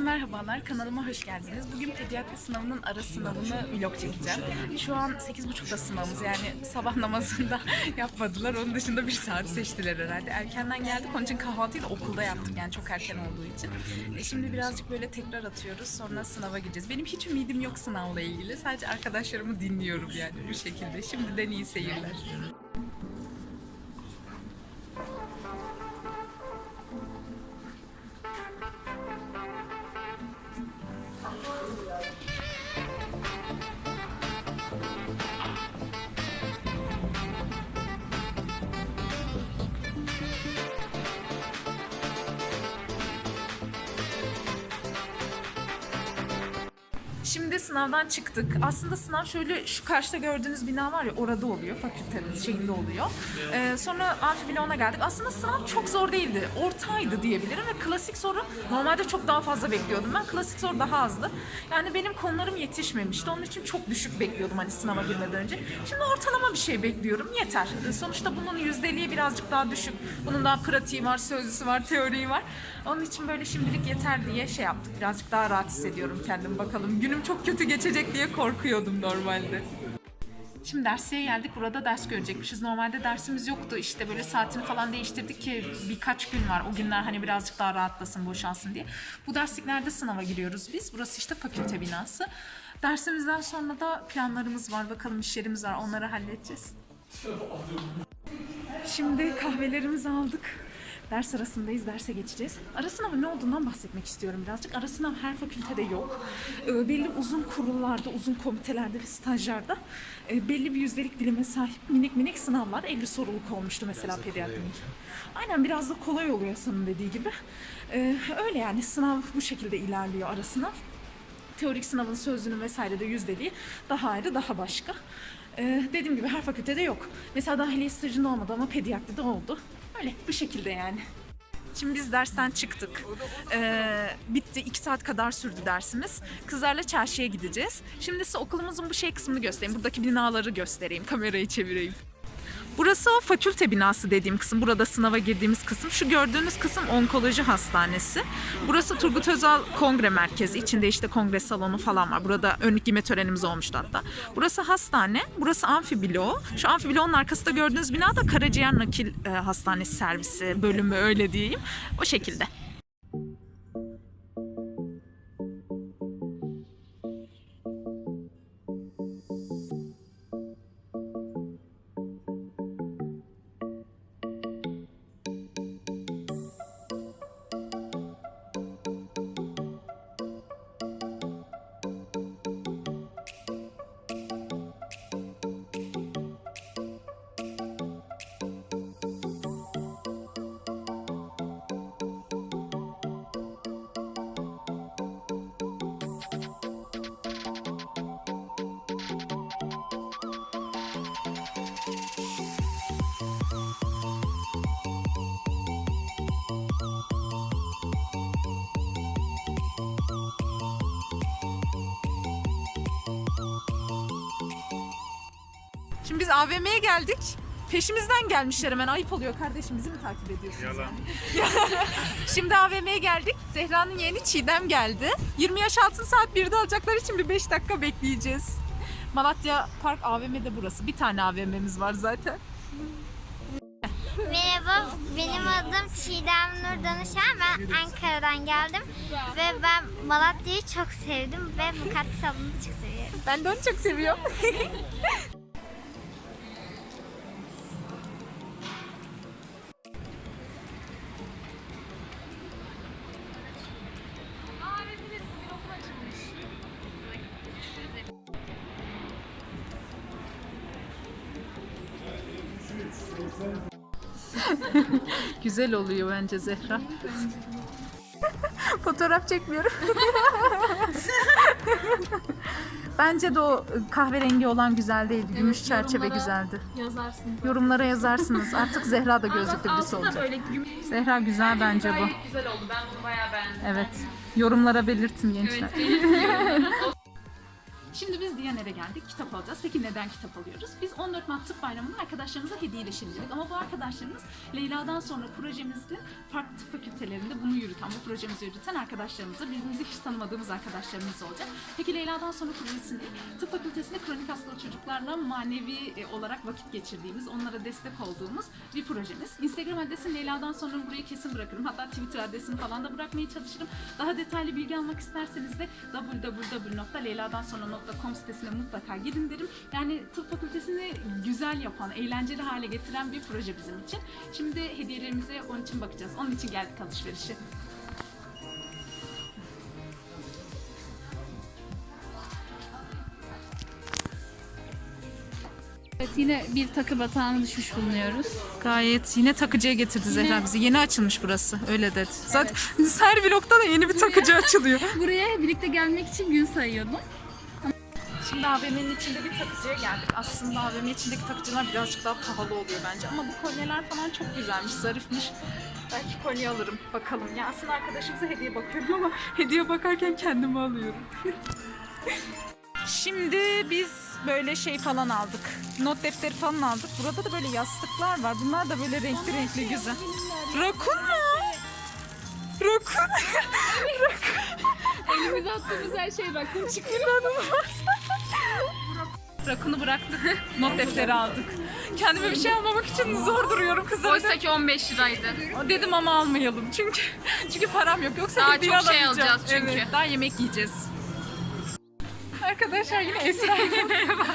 Herkese merhabalar, kanalıma hoş geldiniz. Bugün pediatri sınavının ara sınavını vlog çekeceğim. Şu an 8.30'da sınavımız yani sabah namazında yapmadılar. Onun dışında bir saat seçtiler herhalde. Erkenden geldik, onun için kahvaltıyı da okulda yaptık yani çok erken olduğu için. E, şimdi birazcık böyle tekrar atıyoruz, sonra sınava gideceğiz. Benim hiç ümidim yok sınavla ilgili. Sadece arkadaşlarımı dinliyorum yani bu şekilde. Şimdiden iyi seyirler. Şimdi sınavdan çıktık. Aslında sınav şöyle şu karşıda gördüğünüz bina var ya orada oluyor. Fakültenin şeyinde oluyor. Ee, sonra amfi bloğuna geldik. Aslında sınav çok zor değildi. Ortaydı diyebilirim ve klasik soru normalde çok daha fazla bekliyordum. Ben klasik soru daha azdı. Yani benim konularım yetişmemişti. Onun için çok düşük bekliyordum hani sınava girmeden önce. Şimdi ortalama bir şey bekliyorum. Yeter. Ee, Sonuçta bunun yüzdeliği birazcık daha düşük. Bunun daha pratiği var, sözlüsü var, teoriği var. Onun için böyle şimdilik yeter diye şey yaptık. Birazcık daha rahat hissediyorum kendimi bakalım. Günüm çok kötü geçecek diye korkuyordum normalde. Şimdi dersiye geldik. Burada ders görecekmişiz. Normalde dersimiz yoktu. İşte böyle saatini falan değiştirdik ki birkaç gün var. O günler hani birazcık daha rahatlasın, boşalsın diye. Bu dersliklerde sınava giriyoruz biz. Burası işte fakülte binası. Dersimizden sonra da planlarımız var. Bakalım işlerimiz var. Onları halledeceğiz. Şimdi kahvelerimizi aldık. Ders arasındayız, derse geçeceğiz. Ara sınavı ne olduğundan bahsetmek istiyorum birazcık. Ara sınav her fakültede yok. Ee, belli uzun kurullarda, uzun komitelerde ve stajlarda e, belli bir yüzdelik dilime sahip minik minik sınavlar. 50 soruluk olmuştu mesela pediatrik. Aynen biraz da kolay oluyor sanın dediği gibi. Ee, öyle yani sınav bu şekilde ilerliyor ara sınav teorik sınavın sözlüğünün vesaire de yüzdeliği daha ayrı, daha başka. Ee, dediğim gibi her fakültede yok. Mesela dahiliye stajında olmadı ama pediatride oldu. Öyle bu şekilde yani. Şimdi biz dersten çıktık. Ee, bitti. iki saat kadar sürdü dersimiz. Kızlarla çarşıya gideceğiz. Şimdi size okulumuzun bu şey kısmını göstereyim. Buradaki binaları göstereyim. Kamerayı çevireyim. Burası fakülte binası dediğim kısım. Burada sınava girdiğimiz kısım. Şu gördüğünüz kısım onkoloji hastanesi. Burası Turgut Özal Kongre Merkezi. İçinde işte kongre salonu falan var. Burada önlük giyme törenimiz olmuştu hatta. Burası hastane. Burası amfi bloğu. Şu amfi bloğunun arkasında gördüğünüz bina da Karaciğer Nakil e, Hastanesi servisi bölümü öyle diyeyim. O şekilde. Şimdi biz AVM'ye geldik. Peşimizden gelmişler hemen. Ayıp oluyor kardeşim. Bizi mi takip ediyorsunuz? Yalan. Şimdi AVM'ye geldik. Zehra'nın yeğeni Çiğdem geldi. 20 yaş altın saat 1'de alacaklar için bir 5 dakika bekleyeceğiz. Malatya Park AVM'de burası. Bir tane AVM'miz var zaten. Merhaba, benim adım Çiğdem Nur Danışan. Ben Ankara'dan geldim ve ben Malatya'yı çok sevdim ve Mukaddes ablamı çok seviyorum. Ben de onu çok seviyorum. Güzel oluyor bence Zehra. Fotoğraf çekmiyorum. Bence de o kahverengi olan güzel değildi. Gümüş çerçeve güzeldi. Yazarsın. Yorumlara yazarsınız. Artık Zehra da gözlüklü birisi olacak. böyle gümüş Zehra güzel bence bu. güzel oldu. Ben bunu bayağı beğendim. Evet. Yorumlara belirtin gençler. Şimdi biz Diyaner'e geldik, kitap alacağız. Peki neden kitap alıyoruz? Biz 14 Mart Tıp Bayramı'nda arkadaşlarımıza hediyeleşelim dedik. Ama bu arkadaşlarımız Leyla'dan sonra projemizde farklı tıp fakültelerinde bunu yürüten, bu projemizi yürüten arkadaşlarımızla birbirimizi hiç tanımadığımız arkadaşlarımız olacak. Peki Leyla'dan sonra projesinde tıp fakültesinde kronik hastalığı çocuklarla manevi e, olarak vakit geçirdiğimiz, onlara destek olduğumuz bir projemiz. Instagram adresi Leyla'dan sonra burayı kesin bırakırım. Hatta Twitter adresini falan da bırakmaya çalışırım. Daha detaylı bilgi almak isterseniz de www.leyladansonra.com sitesine mutlaka gidin derim. Yani tıp fakültesini güzel yapan, eğlenceli hale getiren bir proje bizim için. Şimdi hediyelerimize onun için bakacağız. Onun için geldik alışverişe. Evet yine bir takı batağına düşmüş bulunuyoruz. Gayet yine takıcıya getirdi Zehra bizi. Yeni açılmış burası. Öyle dedi. Zaten her vlogda da yeni bir takıcı açılıyor. Buraya birlikte gelmek için gün sayıyordum. Şimdi AVM'nin içinde bir takıcıya geldik. Aslında AVM içindeki takıcılar birazcık daha pahalı oluyor bence. Ama bu kolyeler falan çok güzelmiş, zarifmiş. Belki kolye alırım. Bakalım. Ya aslında arkadaşımıza hediye bakıyorum ama hediye bakarken kendimi alıyorum. Şimdi biz böyle şey falan aldık. Not defteri falan aldık. Burada da böyle yastıklar var. Bunlar da böyle renkli renkli güzel. Rakun mu? Rakun. Elimize attığımız her şey rakım çıkıyor. Rakunu bıraktık. Not defteri aldık. Kendime bir şey almamak için zor duruyorum kızlar. Oysa ki 15 liraydı. Dedim ama almayalım. Çünkü çünkü param yok. Yoksa Daha hediye çok şey alamayacağım. alacağız çünkü. Evet, daha yemek yiyeceğiz. Arkadaşlar yine Esra yemeğe var.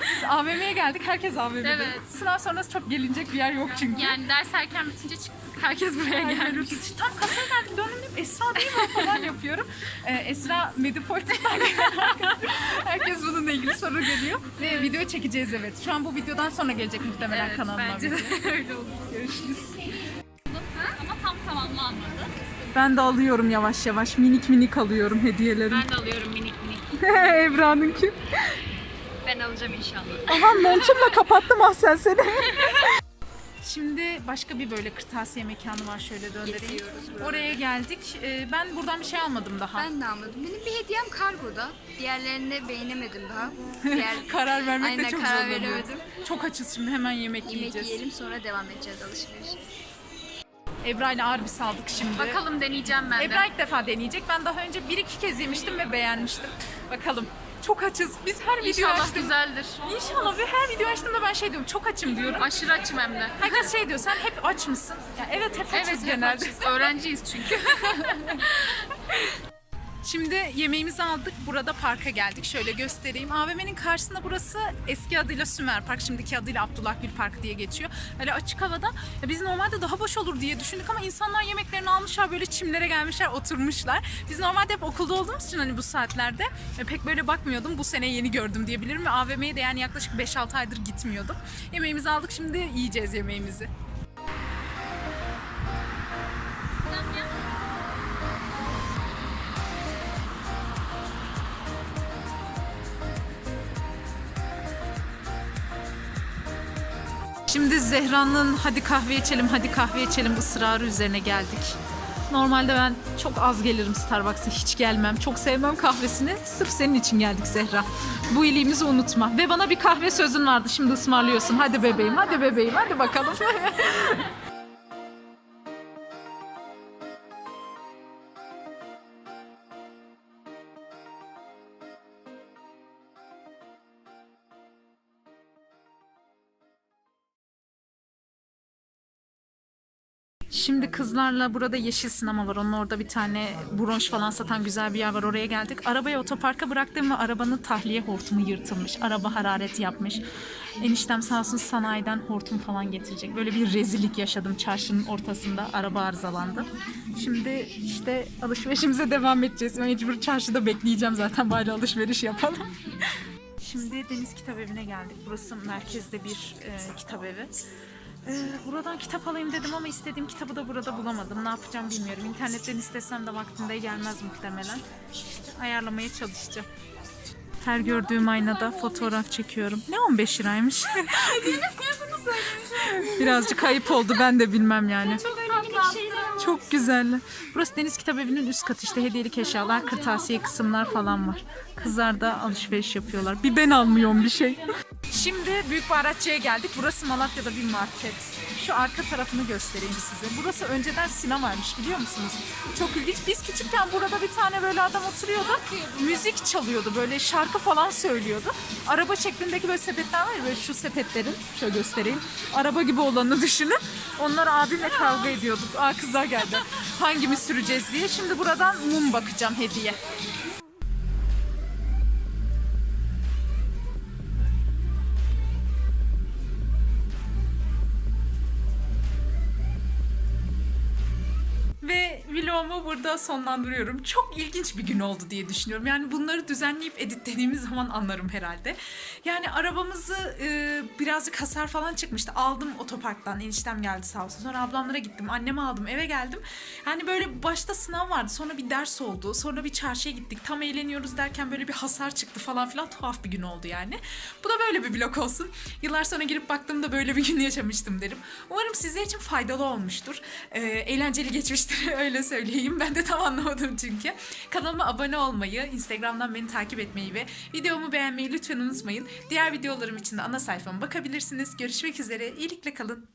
Biz AVM'ye geldik. Herkes AVM'de. Evet. Sınav sonrası çok gelinecek bir yer yok çünkü. Yani ders erken bitince çıktık. Herkes buraya gelmiş. Tam kasaya geldik döndüm dedim Esra değil mi falan yapıyorum. Ee, Esra gelen Herkes bununla ilgili soru geliyor. Ve video çekeceğiz evet. Şu an bu videodan sonra gelecek muhtemelen Evet kanalıma. bence video. de öyle oldu. Görüşürüz. Ama tam tamamlanmadı. Ben de alıyorum yavaş yavaş. Minik minik alıyorum hediyelerimi. Ben de alıyorum minik minik. Evra'nınki. Ben alacağım inşallah. Aman montumla kapattım ah sen seni. Şimdi başka bir böyle kırtasiye mekanı var şöyle döndüreyim. Geziyoruz buraları. Oraya geldik. Ee, Ben buradan bir şey almadım daha. Ben de almadım. Benim bir hediyem kargoda. Diğerlerini beğenemedim daha. Diğer Karar vermekte Aynen, çok karar zorlanıyorum. veremedim. Çok açız şimdi hemen yemek, yemek yiyeceğiz. yiyelim sonra devam edeceğiz alışverişe. Ebra ile Arbis aldık şimdi. Bakalım deneyeceğim ben de. Ebra ilk defa deneyecek. Ben daha önce bir iki kez yemiştim ve beğenmiştim. Bakalım. Çok açız. Biz her video İnşallah güzeldir. İnşallah ve her video açtığımda ben şey diyorum çok açım diyorum. Aşırı açım hem de. Herkes şey diyor sen hep aç mısın? Ya evet hep açız Evet hep genelde. açız. Öğrenciyiz çünkü. Şimdi yemeğimizi aldık. Burada parka geldik. Şöyle göstereyim. AVM'nin karşısında burası eski adıyla Sümer Park. Şimdiki adıyla Abdullah Gül Park diye geçiyor. Öyle açık havada. Ya biz normalde daha boş olur diye düşündük ama insanlar yemeklerini almışlar. Böyle çimlere gelmişler, oturmuşlar. Biz normalde hep okulda olduğumuz için hani bu saatlerde e, pek böyle bakmıyordum. Bu sene yeni gördüm diyebilirim. Ve AVM'ye de yani yaklaşık 5-6 aydır gitmiyordum. Yemeğimizi aldık. Şimdi yiyeceğiz yemeğimizi. Şimdi Zehra'nın hadi kahve içelim, hadi kahve içelim ısrarı üzerine geldik. Normalde ben çok az gelirim Starbucks'a, hiç gelmem. Çok sevmem kahvesini. Sırf senin için geldik Zehra. Bu iyiliğimizi unutma. Ve bana bir kahve sözün vardı. Şimdi ısmarlıyorsun. Hadi bebeğim, hadi bebeğim, hadi bakalım. Şimdi kızlarla burada yeşil sinema var. Onun orada bir tane bronş falan satan güzel bir yer var. Oraya geldik. Arabayı otoparka bıraktım ve arabanın tahliye hortumu yırtılmış. Araba hararet yapmış. Eniştem sağ olsun sanayiden hortum falan getirecek. Böyle bir rezillik yaşadım çarşının ortasında. Araba arızalandı. Şimdi işte alışverişimize devam edeceğiz. Mecbur çarşıda bekleyeceğim zaten. Bari alışveriş yapalım. Şimdi Deniz Kitap Evi'ne geldik. Burası merkezde bir e, kitap evi. Ee, buradan kitap alayım dedim ama istediğim kitabı da burada bulamadım. Ne yapacağım bilmiyorum. İnternetten istesem de vaktinde gelmez muhtemelen. İşte ayarlamaya çalışacağım. Her gördüğüm aynada fotoğraf çekiyorum. Ne 15 liraymış? Birazcık ayıp oldu ben de bilmem yani. Çok güzeller. Burası Deniz Kitap Evi'nin üst katı işte hediyelik eşyalar, kırtasiye kısımlar falan var. Kızlar da alışveriş yapıyorlar. Bir ben almıyorum bir şey. Şimdi Büyük Baharatçı'ya geldik. Burası Malatya'da bir market. Şu arka tarafını göstereyim size. Burası önceden sinemaymış biliyor musunuz? Çok ilginç. Biz küçükken burada bir tane böyle adam oturuyordu. Müzik çalıyordu. Böyle şarkı falan söylüyordu. Araba şeklindeki böyle sepetler var ya böyle şu sepetlerin. Şöyle göstereyim. Araba gibi olanı düşünün. Onlar abimle kavga ediyorduk. Aa kızlar geldi. Hangimiz süreceğiz diye. Şimdi buradan mum bakacağım hediye. Vlogumu burada sonlandırıyorum. Çok ilginç bir gün oldu diye düşünüyorum. Yani bunları düzenleyip editlediğimiz zaman anlarım herhalde. Yani arabamızı e, birazcık hasar falan çıkmıştı. Aldım otoparktan. Eniştem geldi sağ olsun. Sonra ablamlara gittim. Annemi aldım. Eve geldim. Yani böyle başta sınav vardı. Sonra bir ders oldu. Sonra bir çarşıya gittik. Tam eğleniyoruz derken böyle bir hasar çıktı falan filan. Tuhaf bir gün oldu yani. Bu da böyle bir vlog olsun. Yıllar sonra girip baktığımda böyle bir gün yaşamıştım derim. Umarım sizler için faydalı olmuştur. E, eğlenceli geçmiştir öyle söyleyeyim. Ben de tam anlamadım çünkü. Kanalıma abone olmayı, Instagram'dan beni takip etmeyi ve videomu beğenmeyi lütfen unutmayın. Diğer videolarım için de ana sayfama bakabilirsiniz. Görüşmek üzere. İyilikle kalın.